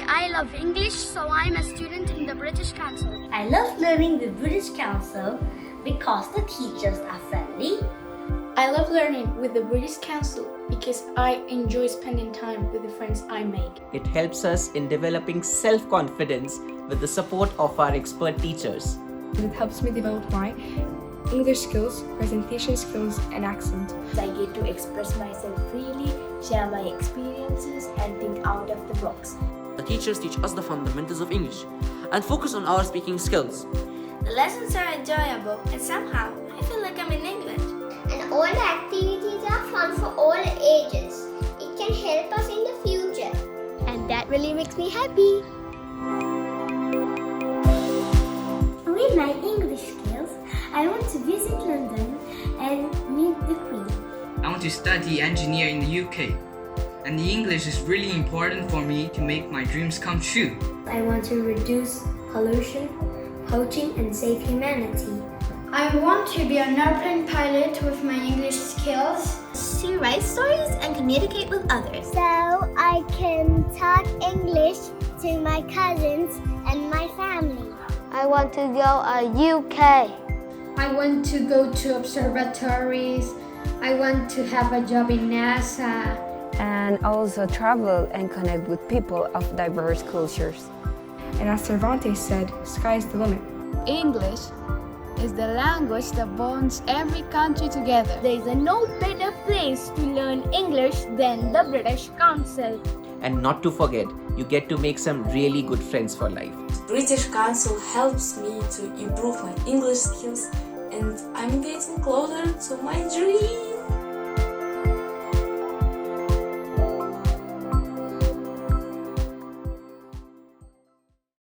I love English, so I'm a student in the British Council. I love learning the British Council because the teachers are friendly. I love learning with the British Council because I enjoy spending time with the friends I make. It helps us in developing self confidence with the support of our expert teachers. It helps me develop my English skills, presentation skills, and accent. I get to express myself freely, share my experiences, and think out of the box. The teachers teach us the fundamentals of English and focus on our speaking skills. The lessons are enjoyable, and somehow I feel like I'm in England. And all the activities are fun for all ages. It can help us in the future. And that really makes me happy. With my English skills, I want to visit London and meet the Queen. I want to study engineer in the UK. And the English is really important for me to make my dreams come true. I want to reduce pollution, poaching, and save humanity. I want to be an airplane pilot with my English skills. To write stories and communicate with others. So I can talk English to my cousins and my family. I want to go to UK. I want to go to observatories. I want to have a job in NASA. And also travel and connect with people of diverse cultures. And as Cervantes said, sky is the limit. English is the language that bonds every country together. There is no better place to learn English than the British Council. And not to forget, you get to make some really good friends for life. British Council helps me to improve my English skills and I'm getting closer to my dream.